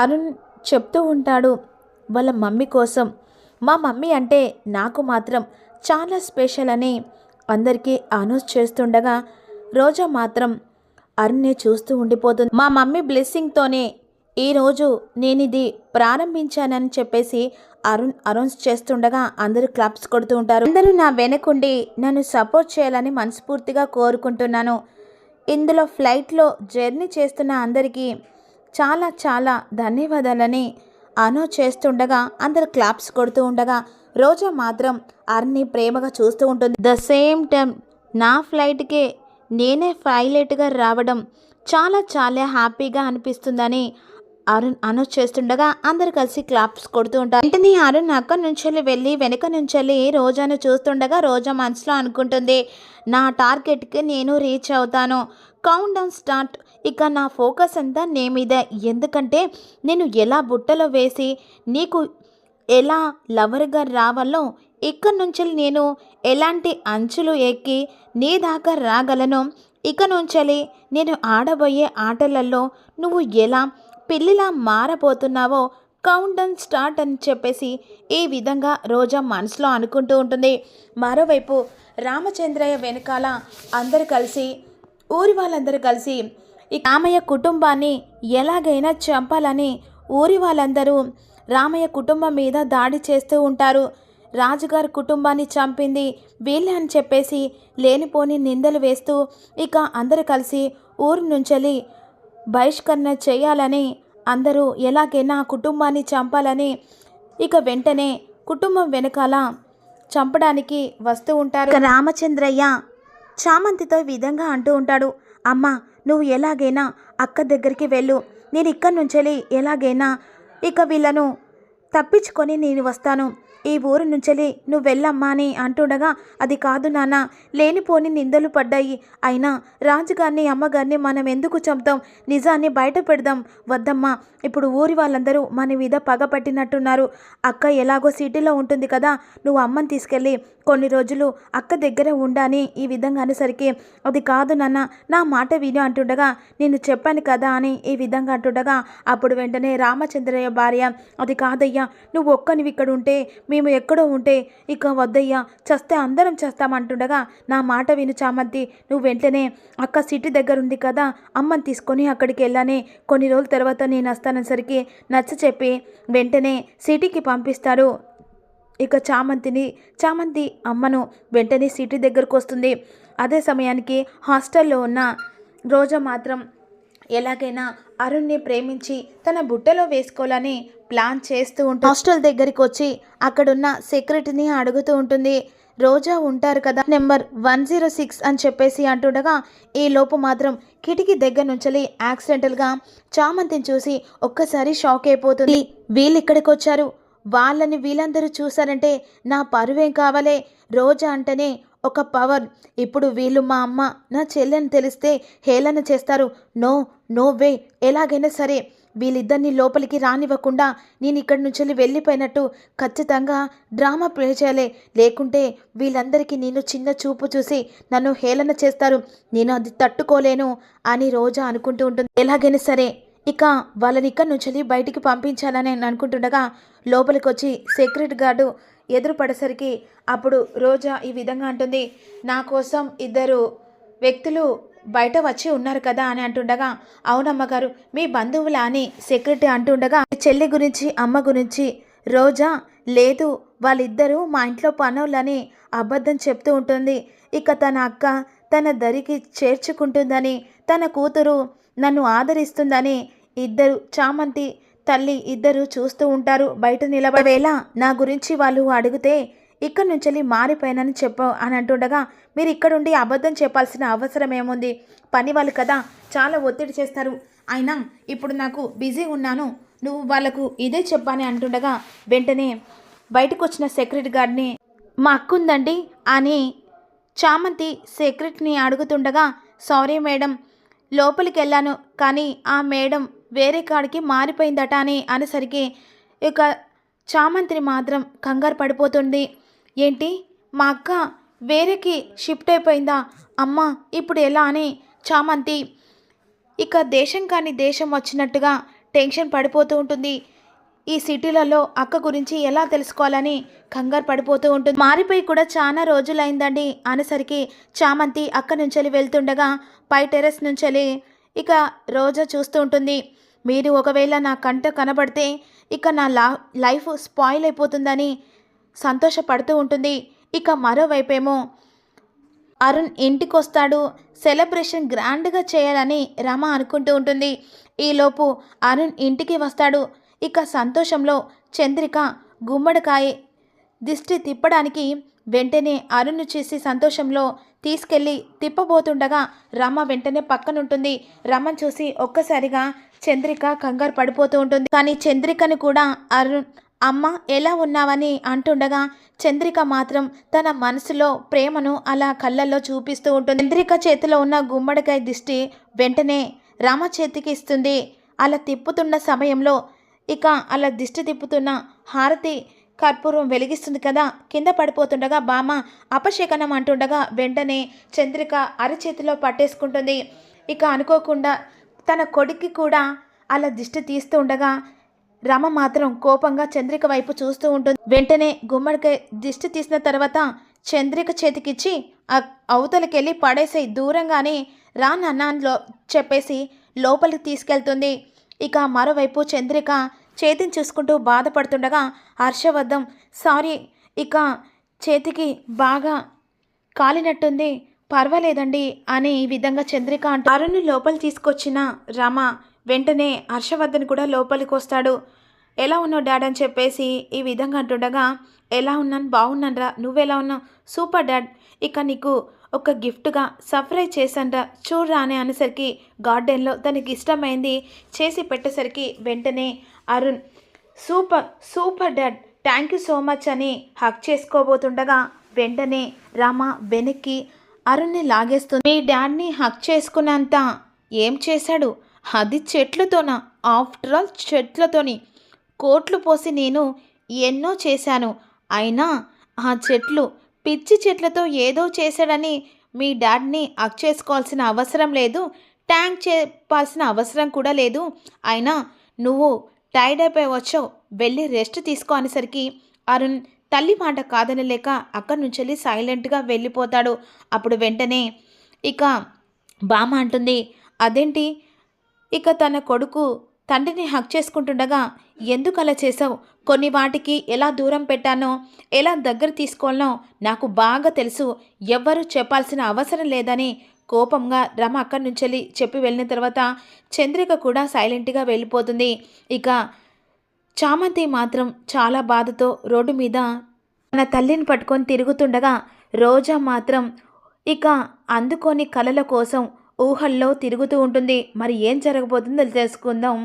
అరుణ్ చెప్తూ ఉంటాడు వాళ్ళ మమ్మీ కోసం. మా మమ్మీ అంటే నాకు మాత్రం చాలా స్పెషల్ అని అందరికీ అనౌన్స్ చేస్తుండగా రోజా మాత్రం అరుణ్ని చూస్తూ ఉండిపోతుంది. మా మమ్మీ బ్లెస్సింగ్తోనే ఈరోజు నేను ఇది ప్రారంభించానని చెప్పేసి అరుణ్ అనౌన్స్ చేస్తుండగా అందరూ క్లాప్స్ కొడుతూ ఉంటారు. అందరూ నా వెనకుండి నన్ను సపోర్ట్ చేయాలని మనస్ఫూర్తిగా కోరుకుంటున్నాను. ఇందులో ఫ్లైట్లో జర్నీ చేస్తున్న అందరికీ చాలా చాలా ధన్యవాదాలని అనో చేస్తుండగా అందరు క్లాప్స్ కొడుతూ ఉండగా రోజా మాత్రం అర్ని ప్రేమగా చూస్తూ ఉంటుంది. ద సేమ్ టైం నా ఫ్లైట్కే నేనే పైలట్గా రావడం చాలా చాలా హ్యాపీగా అనిపిస్తుందని అరుణ్ అనౌన్స్ చేస్తుండగా అందరు కలిసి క్లాప్స్ కొడుతూ ఉంటారు. వెంటనే అరుణ్ అక్కడి నుంచి వెళ్ళి వెనక నుంచి రోజాను చూస్తుండగా రోజా మనసులో అనుకుంటుంది నా టార్గెట్కి నేను రీచ్ అవుతాను. కౌంట్ డౌన్ స్టార్ట్ ఇక నా ఫోకస్ అంతా నే మీద. ఎందుకంటే నేను ఎలా బుట్టలో వేసి నీకు ఎలా లవర్గా రావాలో ఇక్కడి నుంచి నేను ఎలాంటి అంచులు ఎక్కి నీ దాకా రాగలను ఇక నుంచి నేను ఆడబోయే ఆటలలో నువ్వు ఎలా పిల్లిలా మారబోతున్నావో కౌంట్ డౌన్ స్టార్ట్ అని చెప్పేసి ఈ విధంగా రోజా మనసులో అనుకుంటూ ఉంటుంది. మరోవైపు రామచంద్రయ్య వెనకాల అందరూ కలిసి ఊరి వాళ్ళందరూ కలిసి ఈ రామయ్య కుటుంబాన్ని ఎలాగైనా చంపాలని ఊరి వాళ్ళందరూ రామయ్య కుటుంబం మీద దాడి చేస్తూ ఉంటారు. రాజుగారి కుటుంబాన్ని చంపింది వీళ్ళే అని చెప్పేసి లేనిపోని నిందలు వేస్తూ ఇక అందరు కలిసి ఊరి నుంచెలి బహిష్కరణ చేయాలని అందరూ ఎలాగైనా కుటుంబాన్ని చంపాలని ఇక వెంటనే కుటుంబం వెనకాల చంపడానికి వస్తూ ఉంటారు. రామచంద్రయ్య చామంతితో విధంగా అంటూ ఉంటాడు. అమ్మా నువ్వు ఎలాగైనా అక్క దగ్గరికి వెళ్ళు. నేను ఇక్కడి నుంచి ఎలాగైనా ఇక వీళ్ళను తప్పించుకొని నేను వస్తాను. ఈ ఊరు నుంచెలి నువ్వు వెళ్ళమ్మా అని అంటుండగా అది కాదు నాన్న లేనిపోని నిందలు పడ్డాయి. అయినా రాజుగారిని అమ్మగారిని మనం ఎందుకు చంపుతాం? నిజాన్ని బయట పెడదాం. వద్దమ్మా ఇప్పుడు ఊరి వాళ్ళందరూ మన మీద పగ పట్టినట్టున్నారు. అక్క ఎలాగో సిటీలో ఉంటుంది కదా నువ్వు అమ్మని తీసుకెళ్ళి కొన్ని రోజులు అక్క దగ్గర ఉండాని ఈ విధంగా అనేసరికి అది కాదు నాన్న నా మాట విను అంటుండగా నేను చెప్పాను కదా అని ఈ విధంగా అంటుండగా అప్పుడు వెంటనే రామచంద్రయ్య భార్య అది కాదయ్యా నువ్వు ఒక్కనివి ఇక్కడ ఉంటే మేము ఎక్కడో ఉంటే ఇక వద్దయ్యా చస్తే అందరం చేస్తామంటుండగా నా మాట విను చామంతి నువ్వు వెంటనే అక్క సిటీ దగ్గర ఉంది కదా అమ్మని తీసుకొని అక్కడికి వెళ్ళానే కొన్ని రోజుల తర్వాత నేను వస్తానసరికి నచ్చ చెప్పి వెంటనే సిటీకి పంపిస్తారు ఇక చామంతిని చామంతి అమ్మను వెంటనే సిటీ దగ్గరకు వస్తుంది. అదే సమయానికి హాస్టల్లో ఉన్న రోజా మాత్రం ఎలాగైనా అరుణ్ని ప్రేమించి తన బుట్టలో వేసుకోవాలని ప్లాన్ చేస్తూ ఉంటుంది హాస్టల్ దగ్గరికి వచ్చి అక్కడున్న సెక్యూరిటీని అడుగుతూ ఉంటుంది. రోజా ఉంటారు కదా నెంబర్ వన్ జీరో సిక్స్ అని చెప్పేసి అంటుండగా ఈ లోపు మాత్రం కిటికీ దగ్గర నుంచి యాక్సిడెంటల్గా చామంతిని చూసి ఒక్కసారి షాక్ అయిపోతుంది. వీళ్ళు ఇక్కడికి వచ్చారు. వాళ్ళని వీళ్ళందరూ చూసారంటే నా పరువేం కావాలే? రోజా అంటేనే ఒక పవర్. ఇప్పుడు వీళ్ళు మా అమ్మ నా చెల్లెని తెలిస్తే హేళన చేస్తారు. No no way. ఎలాగైనా సరే వీళ్ళిద్దరిని లోపలికి రానివ్వకుండా నేను ఇక్కడి నుంచి వెళ్ళిపోయినట్టు ఖచ్చితంగా డ్రామా ప్లే చేయాలి. లేకుంటే వీళ్ళందరికీ నేను చిన్న చూపు చూసి నన్ను హేళన చేస్తారు. నేను అది తట్టుకోలేను అని రోజా అనుకుంటూ ఉంటుంది. ఎలాగైనా సరే ఇక వాళ్ళని ఇక్కడ నుంచి బయటికి పంపించాలని నేను అనుకుంటుండగా లోపలికి వచ్చి సెక్యూరిటీ గార్డు ఎదురు పడేసరికి అప్పుడు రోజా ఈ విధంగా అంటుంది నా కోసం ఇద్దరు వ్యక్తులు బయట వచ్చి ఉన్నారు కదా అని అంటుండగా అవునమ్మగారు మీ బంధువులా అని సెక్యూరిటీ అంటుండగా చెల్లి గురించి అమ్మ గురించి రోజా లేదు వాళ్ళిద్దరూ మా ఇంట్లో పనులని అబద్ధం చెప్తూ ఉంటుంది. ఇక తన అక్క తన దరికి చేర్చుకుంటుందని తన కూతురు నన్ను ఆదరిస్తుందని ఇద్దరు చామంతి తల్లి ఇద్దరు చూస్తూ ఉంటారు. బయట నిలబడేలా నా గురించి వాళ్ళు అడిగితే ఇక్కడి నుంచి మారిపోయానని చెప్ప అని అంటుండగా మీరు ఇక్కడుండి అబద్ధం చెప్పాల్సిన అవసరం ఏముంది? పని వాళ్ళు కదా చాలా ఒత్తిడి చేస్తారు. అయినా ఇప్పుడు నాకు బిజీ ఉన్నాను నువ్వు వాళ్ళకు ఇదే చెప్పని అంటుండగా వెంటనే బయటకు వచ్చిన సెక్రటరీ గార్డ్ని మా అక్కుందండి అని చామంతి సెక్రటరీని అడుగుతుండగా సారీ మేడం లోపలికి వెళ్ళాను కానీ ఆ మేడం వేరే కాడికి మారిపోయిందట అని అనేసరికి ఇక చామంతిని మాత్రం కంగారు పడిపోతుంది. ఏంటి? మా అక్క వేరేకి షిఫ్ట్ అయిపోయిందా? అమ్మ ఇప్పుడు ఎలా అని చామంతి ఇక దేశం కాని దేశం వచ్చినట్టుగా టెన్షన్ పడిపోతూ ఉంటుంది. ఈ సిటీలలో అక్క గురించి ఎలా తెలుసుకోవాలని కంగారు పడిపోతూ ఉంటుంది. మారిపోయి కూడా చాలా రోజులైందండి. అనేసరికి చామంతి అక్క నుంచి వెళ్తుండగా పై టెరెస్ నుంచి ఇక రోజా చూస్తూ ఉంటుంది. మీరు ఒకవేళ నా కంట కనబడితే ఇక నా లా లైఫ్ స్పాయిల్ అయిపోతుందని సంతోషపడుతూ ఉంటుంది. ఇక మరోవైపేమో అరుణ్ ఇంటికి వస్తాడు సెలబ్రేషన్ గ్రాండ్గా చేయాలని రమ అనుకుంటూ ఉంటుంది. ఈలోపు అరుణ్ ఇంటికి వస్తాడు. ఇక సంతోషంలో చంద్రిక గుమ్మడికాయ దిష్టి తిప్పడానికి వెంటనే అరుణ్ చేసి సంతోషంలో తీసుకెళ్ళి తిప్పబోతుండగా రమ వెంటనే పక్కనుంటుంది. రమను చూసి ఒక్కసారిగా చంద్రిక కంగారు పడిపోతూ ఉంటుంది. కానీ చంద్రికను కూడా అరుణ్ అమ్మ ఎలా ఉన్నావని అంటుండగా చంద్రిక మాత్రం తన మనసులో ప్రేమను అలా కళ్ళల్లో చూపిస్తూ ఉంటుంది. చంద్రిక చేతిలో ఉన్న గుమ్మడికాయ దిష్టి వెంటనే రామ చేతికి ఇస్తుంది. అలా తిప్పుతున్న సమయంలో ఇక అలా దిష్టి తిప్పుతున్న హారతి కర్పూరం వెలిగిస్తుంది కదా కింద పడిపోతుండగా బామ అపశకనం అంటుండగా వెంటనే చంద్రిక అరచేతిలో పట్టేసుకుంటుంది. ఇక అనుకోకుండా తన కొడుక్కి కూడా అలా దిష్టి తీస్తూ ఉండగా రమ మాత్రం కోపంగా చంద్రిక వైపు చూస్తూ ఉంటుంది. వెంటనే గుమ్మడికాయ దిష్టి తీసిన తర్వాత చంద్రిక చేతికిచ్చి ఆ- అవతలకెళ్ళి పడేసే దూరంగానే రా నాన్నలో చెప్పేసి లోపలికి తీసుకెళ్తుంది. ఇక మరోవైపు చంద్రిక చేతిని చూసుకుంటూ బాధపడుతుండగా హర్షవర్ధం సారీ ఇక చేతికి బాగా కాలినట్టుంది పర్వాలేదండి అని ఈ విధంగా చంద్రిక అంటూ అరుణ్ని లోపలి తీసుకొచ్చిన రమ వెంటనే హర్షవర్ధన్ కూడా లోపలికి వస్తాడు. ఎలా ఉన్నావు డాడ్ అని చెప్పేసి ఈ విధంగా అంటుండగా ఎలా ఉన్నాను? బాగున్నాను రా నువ్వెలా ఉన్నావు? Super dad. ఇక నీకు ఒక గిఫ్ట్గా సర్ప్రైజ్ చేశాన్రా చూడరా అని అనేసరికి గార్డెన్లో తనకి ఇష్టమైంది చేసి పెట్టేసరికి వెంటనే Arun super super dad thank you so much అని హక్ చేసుకోబోతుండగా వెంటనే రామ వెనక్కి అరుణ్ని లాగేస్తుంది మీ డాడ్ని హక్ చేసుకున్నంత ఏం చేశాడు? అది చెట్లతోనా? ఆఫ్టర్ ఆల్ చెట్లతోని కోట్లు పోసి నేను ఎన్నో చేశాను. అయినా ఆ చెట్లు పిచ్చి చెట్లతో ఏదో చేశాడని మీ డాడ్ని అక్ చేసుకోవాల్సిన అవసరం లేదు. ట్యాంక్ చెప్పాల్సిన అవసరం కూడా లేదు. అయినా నువ్వు టైర్డ్ అయిపోయి వచ్చావు వెళ్ళి రెస్ట్ తీసుకో అనేసరికి అరుణ్ తల్లి మాట కాదనలేక అక్కడి నుంచి వెళ్ళి సైలెంట్గా వెళ్ళిపోతాడు. అప్పుడు వెంటనే ఇక బామ అంటుంది అదేంటి? ఇక తన కొడుకు తండ్రిని హక్ చేసుకుంటుండగా ఎందుకు అలా చేసావు కొన్ని వాటికి ఎలా దూరం పెట్టానో ఎలా దగ్గర తీసుకోవాలనో నాకు బాగా తెలుసు. ఎవ్వరూ చెప్పాల్సిన అవసరం లేదని కోపంగా రమ అక్కడి నుంచి వెళ్ళి చెప్పి వెళ్ళిన తర్వాత చంద్రిక కూడా సైలెంట్గా వెళ్ళిపోతుంది. ఇక చామంతి మాత్రం చాలా బాధతో రోడ్డు మీద తన తల్లిని పట్టుకొని తిరుగుతుండగా రోజా మాత్రం ఇక అందుకోని కలల కోసం ఊహల్లో తిరుగుతూ ఉంటుంది. మరి ఏం జరగబోతుందో తెలుసుకుందాం.